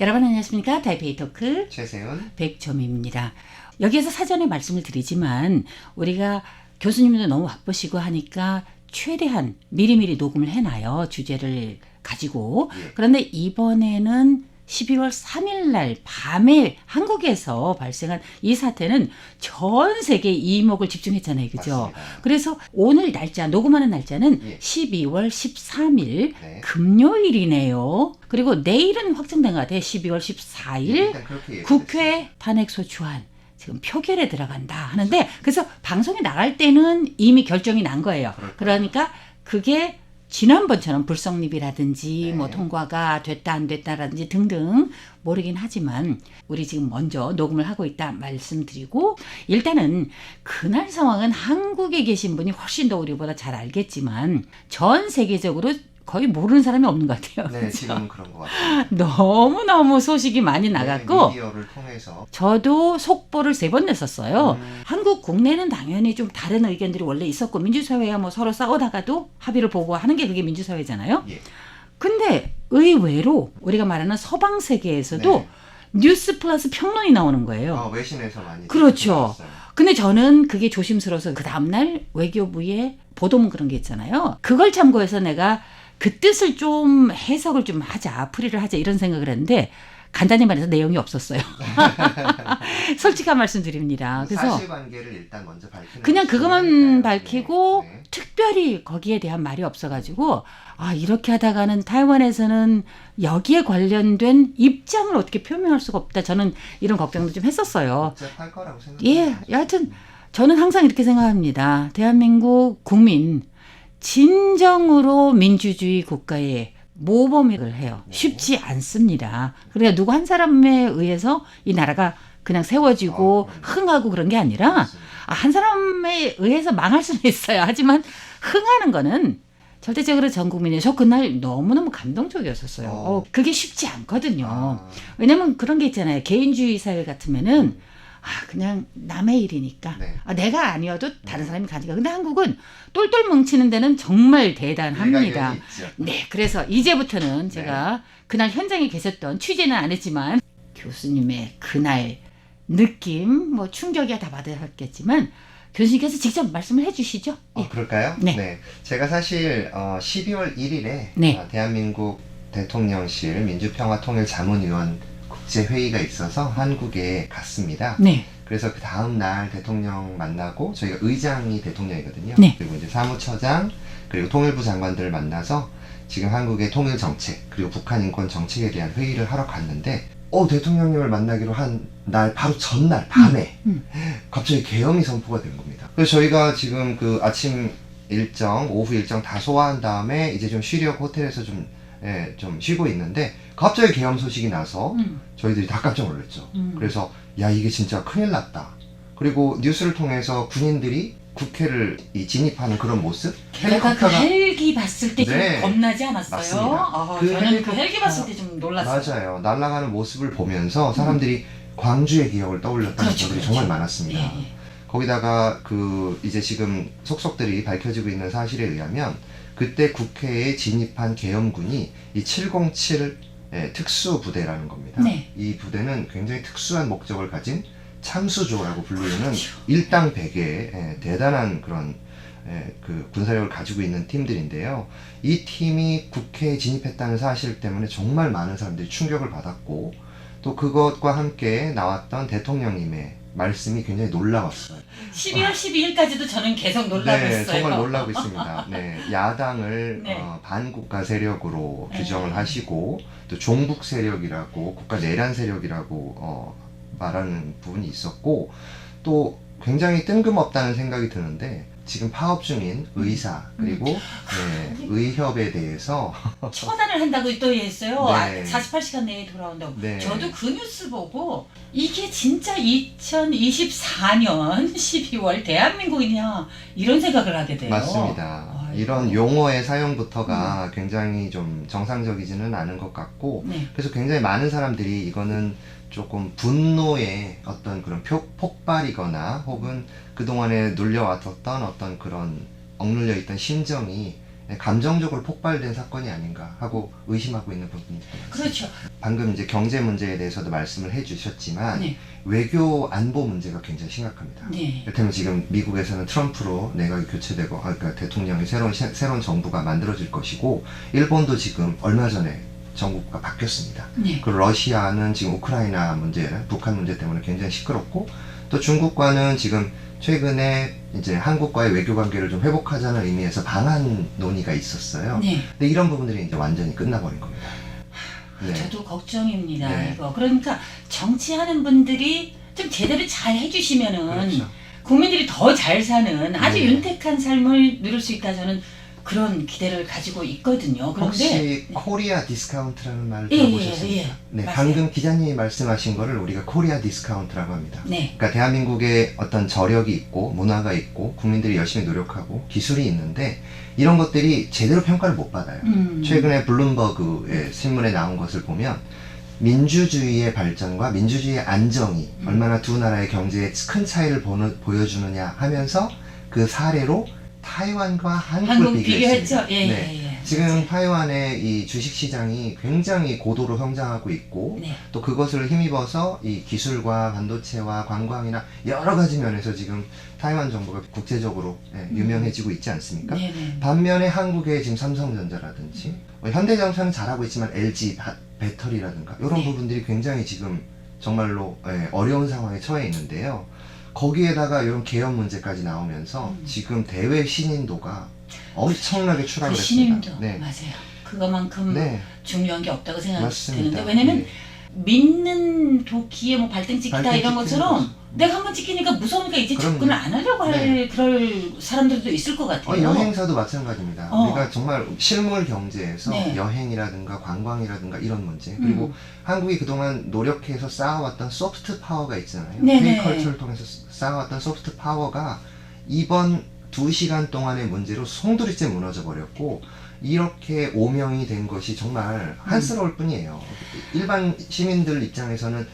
여러분 안녕하십니까? 타이페이 토크 최세훈. 백점입니다. 여기에서 사전에 말씀을 드리지만 우리가 교수님도 너무 바쁘시고 하니까 최대한 미리미리 녹음을 해놔요. 주제를 가지고. 예. 그런데 이번에는 12월 3일 날 밤에 한국에서 발생한 이 사태는 전 세계 이목을 집중했잖아요. 그죠? 맞습니다. 그래서 오늘 날짜, 녹음하는 날짜는 예. 12월 13일 네. 금요일이네요. 그리고 내일은 확정된 것 같아요. 12월 14일 일단 그렇게 얘기했어요. 국회 탄핵소추안 지금 표결에 들어간다 하는데 그래서 방송에 나갈 때는 이미 결정이 난 거예요. 그러니까 그게 지난번처럼 불성립이라든지 네. 뭐 통과가 됐다 안 됐다라든지 등등 모르긴 하지만 우리 지금 먼저 녹음을 하고 있다 말씀드리고 일단은 그날 상황은 한국에 계신 분이 훨씬 더 우리보다 잘 알겠지만 전 세계적으로 거의 모르는 사람이 없는 것 같아요. 네, 그죠? 지금 그런 것 같아요. 너무 너무 소식이 많이 나갔고 네, 미디어를 통해서 저도 속보를 세 번 냈었어요. 음. 한국 국내는 당연히 좀 다른 의견들이 원래 있었고 민주사회야 뭐 서로 싸우다가도 합의를 보고 하는 게 그게 민주사회잖아요. 예. 근데 의외로 우리가 말하는 서방 세계에서도 네. 뉴스 플러스 평론이 나오는 거예요. 어, 외신에서 많이 그렇죠. 근데 저는 그게 조심스러워서 그 다음날 외교부에 보도문 그런 게 있잖아요. 그걸 참고해서 내가 그 뜻을 좀 해석을 좀 하자, 풀이를 하자 이런 생각을 했는데 간단히 말해서 내용이 없었어요. 솔직한 말씀 드립니다. 그래서 사실관계를 일단 먼저 밝히는 그냥 그것만. 밝히고 네. 특별히 거기에 대한 말이 없어가지고 아 이렇게 하다가는 타이완에서는 여기에 관련된 입장을 어떻게 표명할 수가 없다. 저는 이런 걱정도 좀 했었어요. 복잡할 거라고 생각해요. 예, 여하튼 저는 항상 이렇게 생각합니다. 대한민국 국민 진정으로 민주주의 국가에 모범을 해요. 네. 쉽지 않습니다. 그러니까 누구 한 사람에 의해서 이 나라가 그냥 세워지고 어, 그럼요. 흥하고 그런 게 아니라. 아, 한 사람에 의해서 망할 수는 있어요. 하지만 흥하는 거는 절대적으로 전 국민이 저 그날 너무너무 감동적이었었어요. 어. 어, 그게 쉽지 않거든요. 아, 왜냐면 그런 게 있잖아요. 개인주의 사회 같으면은 아 그냥 남의 일이니까 네. 아, 내가 아니어도 다른 사람이 가니까. 근데 한국은 똘똘 뭉치는 데는 정말 대단합니다. 네, 그래서 이제부터는 제가 그날 현장에 계셨던 취재는 안 했지만 교수님의 그날 느낌, 뭐 충격이야 다 받으셨겠지만 교수님께서 직접 말씀을 해주시죠. 어, 그럴까요? 네. 제가 사실 어, 12월 1일에 네. 어, 대한민국 대통령실 민주평화통일자문위원 국제 회의가 있어서 한국에 갔습니다. 네, 그래서 그 다음 날 대통령 만나고 저희가 의장이 대통령이거든요. 네. 그리고 이제 사무처장 그리고 통일부 장관들을 만나서 지금 한국의 통일 정책 그리고 북한 인권 정책에 대한 회의를 하러 갔는데 어 대통령님을 만나기로 한 날 바로 전날 밤에 음, 갑자기 계엄이 선포가 된 겁니다. 그래서 저희가 지금 그 아침 일정, 오후 일정 다 소화한 다음에 이제 좀 쉬려고 호텔에서 좀, 예, 좀 쉬고 있는데 갑자기 계엄 소식이 나서 음, 저희들이 다 깜짝 놀랐죠. 음. 그래서 야 이게 진짜 큰일 났다. 그리고 뉴스를 통해서 군인들이 국회를 이 진입하는 그런 모습, 내가 그 헬기 봤을 때좀 네. 겁나지 않았어요? 어, 그 저는 그 헬리콥터- 헬기 봤을 때 좀 놀랐어요. 맞아요. 날아가는 모습을 보면서 사람들이 광주의 기억을 떠올렸다는 그렇죠, 분들이 그렇죠. 정말 많았습니다. 예, 예. 거기다가 그 이제 지금 속속들이 밝혀지고 있는 사실에 의하면 그때 국회에 진입한 계엄군이 이 707의 특수 부대라는 겁니다. 네. 이 부대는 굉장히 특수한 목적을 가진 참수조라고 불리는 그렇죠. 일당 백의 예, 대단한 그런 예, 그 군사력을 가지고 있는 팀들인데요. 이 팀이 국회에 진입했다는 사실 때문에 정말 많은 사람들이 충격을 받았고 또 그것과 함께 나왔던 대통령님의 말씀이 굉장히 놀라웠어요. 12월 12일까지도 저는 계속 놀라고 네, 있어요. 정말 놀라고 있습니다. 네, 야당을 네. 어, 반국가 세력으로 네. 규정을 하시고 또 종북 세력이라고 국가 내란 세력이라고 어, 말하는 부분이 있었고 또 굉장히 뜬금없다는 생각이 드는데 지금 파업 중인 의사 그리고 네, 의협에 대해서 처단을 한다고 또 했어요. 네. 아, 48시간 내에 돌아온다고. 네. 저도 그 뉴스 보고 이게 진짜 2024년 12월 대한민국이냐 이런 생각을 하게 돼요. 맞습니다. 아이고. 이런 용어의 사용부터가 굉장히 좀 정상적이지는 않은 것 같고 네. 그래서 굉장히 많은 사람들이 이거는 조금 분노의 어떤 그런 표- 폭발이거나 혹은 그동안에 눌려왔었던 어떤 그런 억눌려 있던 심정이 네, 감정적으로 폭발된 사건이 아닌가 하고 의심하고 있는 부분입니다. 그렇죠. 방금 이제 경제 문제에 대해서도 말씀을 해주셨지만 네. 외교 안보 문제가 굉장히 심각합니다. 네. 이를테면 지금 미국에서는 트럼프로 내각이 교체되고 아, 그러니까 대통령이 새로운 시- 새로운 정부가 만들어질 것이고 일본도 지금 얼마 전에 정부가 바뀌었습니다. 네. 그리고 러시아는 지금 우크라이나 문제, 북한 문제 때문에 굉장히 시끄럽고 또 중국과는 지금 최근에 이제 한국과의 외교 관계를 좀 회복하자는 의미에서 방한 논의가 있었어요. 네. 근데 이런 부분들이 이제 완전히 끝나버린 겁니다. 네. 저도 걱정입니다. 네. 이거 그러니까 정치하는 분들이 좀 제대로 잘 해주시면은 그렇죠. 국민들이 더 잘 사는 아주 네. 윤택한 삶을 누릴 수 있다 저는 그런 기대를 가지고 있거든요. 그런데 혹시 코리아 디스카운트라는 말을 예, 들어보셨습니까? 예, 예. 네, 맞아요. 방금 기자님이 말씀하신 거를 우리가 코리아 디스카운트라고 합니다. 네. 그러니까 대한민국에 어떤 저력이 있고 문화가 있고 국민들이 열심히 노력하고 기술이 있는데 이런 것들이 제대로 평가를 못 받아요. 음. 최근에 블룸버그의 신문에 나온 것을 보면 민주주의의 발전과 민주주의의 안정이 음. 얼마나 두 나라의 경제에 큰 차이를 보여주느냐 하면서 그 사례로 타이완과 한국을 한국. 비교했죠. 예, 네. 예, 예. 지금 타이완의 이 주식 시장이 굉장히 고도로 성장하고 있고 네. 또 그것을 힘입어서 이 기술과 반도체와 관광이나 여러 가지 면에서 지금 타이완 정부가 국제적으로 예, 유명해지고 있지 않습니까? 네, 네. 반면에 한국의 지금 삼성전자라든지 뭐 현대자동차는 잘하고 있지만 LG 바- 배터리라든가 이런 네. 부분들이 굉장히 지금 정말로 예, 어려운 상황에 처해 있는데요. 거기에다가 이런 개혁 문제까지 나오면서 음. 지금 대외 신인도가 엄청나게 그 추락을 신임도 했습니다. 네. 맞아요. 그거만큼 네, 중요한 게 없다고 생각되는데 맞습니다. 왜냐면 네. 믿는 도끼에 뭐 발등 찍기다 발등 이런 찍히는 것처럼 거죠. 내가 한 번 찍히니까 무서우니까 이제 그럼요. 접근을 안 하려고 할 네. 그럴 사람들도 있을 것 같아요. 어, 여행사도 마찬가지입니다. 어. 우리가 정말 실물 경제에서 네. 여행이라든가 관광이라든가 이런 문제 그리고 음. 한국이 그동안 노력해서 쌓아왔던 소프트 파워가 있잖아요. 네네. K컬처를 통해서 쌓아왔던 소프트 파워가 이번 두 시간 동안의 문제로 송두리째 무너져 버렸고 이렇게 오명이 된 것이 정말 한스러울 뿐이에요. 일반 시민들 입장에서는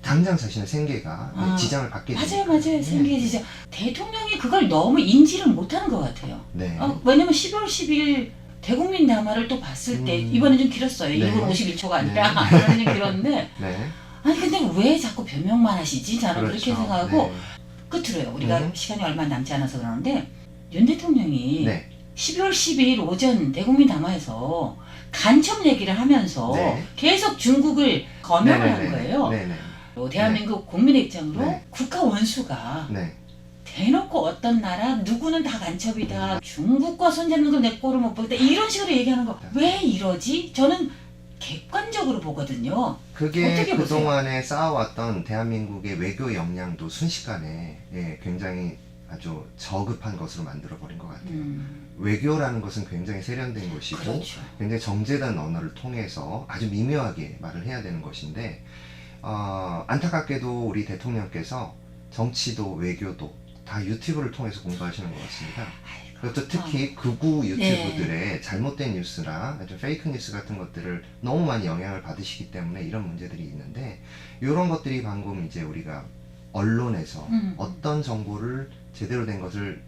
당장 자신의 생계가 아, 지장을 받게 맞아요. 맞아요. 생계지죠. 대통령이 그걸 너무 인지를 못하는 것 같아요. 네. 어, 왜냐면 12월 10일 대국민 담화를 또 봤을 때 음. 이번에 좀 길었어요. 네. 1분 51초가 아니라 이번에 좀 길었는데 네. 아니 근데 왜 자꾸 변명만 하시지? 저는 그렇게 생각하고 네. 끝으로요. 우리가 음. 시간이 얼마 남지 않아서 그러는데 윤 대통령이 네. 12월 12일 오전 대국민 담화에서 간첩 얘기를 하면서 네. 계속 중국을 검열을 한 네네네. 거예요. 네네. 또 대한민국 국민의 입장으로 네. 국가 원수가 네. 대놓고 어떤 나라 누구는 다 간첩이다 중국과 손잡는 걸 내 꼴을 못 보겠다 이런 식으로 얘기하는 거 왜 이러지? 저는 객관적으로 보거든요. 그게? 그동안에 쌓아왔던 대한민국의 외교 역량도 순식간에 예, 굉장히 아주 저급한 것으로 만들어버린 것 같아요. 음, 외교라는 것은 굉장히 세련된 것이고 그렇죠. 굉장히 정제된 언어를 통해서 아주 미묘하게 말을 해야 되는 것인데 어, 안타깝게도 우리 대통령께서 정치도 외교도 다 유튜브를 통해서 공부하시는 것 같습니다. 그것도 특히 극우 네. 유튜브들의 잘못된 뉴스나 좀 페이크 뉴스 같은 것들을 너무 많이 영향을 받으시기 때문에 이런 문제들이 있는데 이런 것들이 방금 이제 우리가 언론에서 음. 어떤 정보를 제대로 된 것을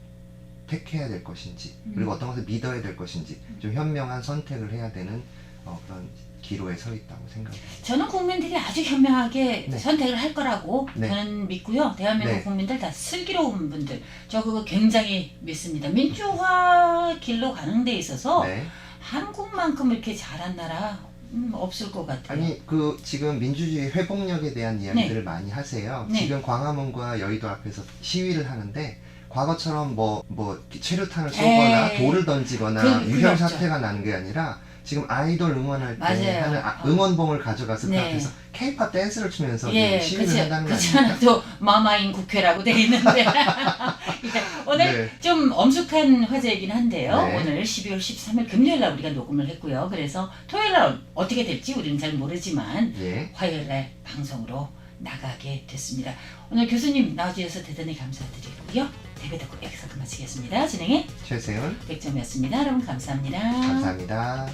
택해야 될 것인지 그리고 음. 어떤 것을 믿어야 될 것인지 좀 현명한 선택을 해야 되는 어, 그런 기로에 서 있다고 생각합니다. 저는 국민들이 아주 현명하게 네. 선택을 할 거라고 네. 저는 믿고요. 대한민국 네. 국민들 다 슬기로운 분들 저 그거 굉장히 믿습니다. 민주화 길로 가는 데 있어서 네. 한국만큼 이렇게 잘한 나라 음, 없을 것 같아요. 아니 그 지금 민주주의 회복력에 대한 이야기들을 많이 하세요. 네. 지금 광화문과 여의도 앞에서 시위를 하는데 과거처럼 뭐뭐 최루탄을 에이. 쏘거나 돌을 던지거나 그- 유혈 없죠. 사태가 나는 게 아니라 지금 아이돌 응원할 때 맞아요. 하는 아- 어. 응원봉을 가져가서 네. 그 앞에서 케이팝 댄스를 추면서 예, 시위를 그치. 한다는 거 그치만 아닙니까? 또 마마인 국회라고 돼 있는데 예, 오늘 네. 좀 엄숙한 화제이긴 한데요. 네. 오늘 12월 13일 금요일 날 우리가 녹음을 했고요. 그래서 토요일 날 어떻게 될지 우리는 잘 모르지만 예. 화요일 날 방송으로 나가게 됐습니다. 오늘 교수님 나와주셔서 대단히 감사드리고요. 대배 듣고 여기서 그마치겠습니다. 진행의 최세훈 백점이었습니다. 여러분 감사합니다. 감사합니다.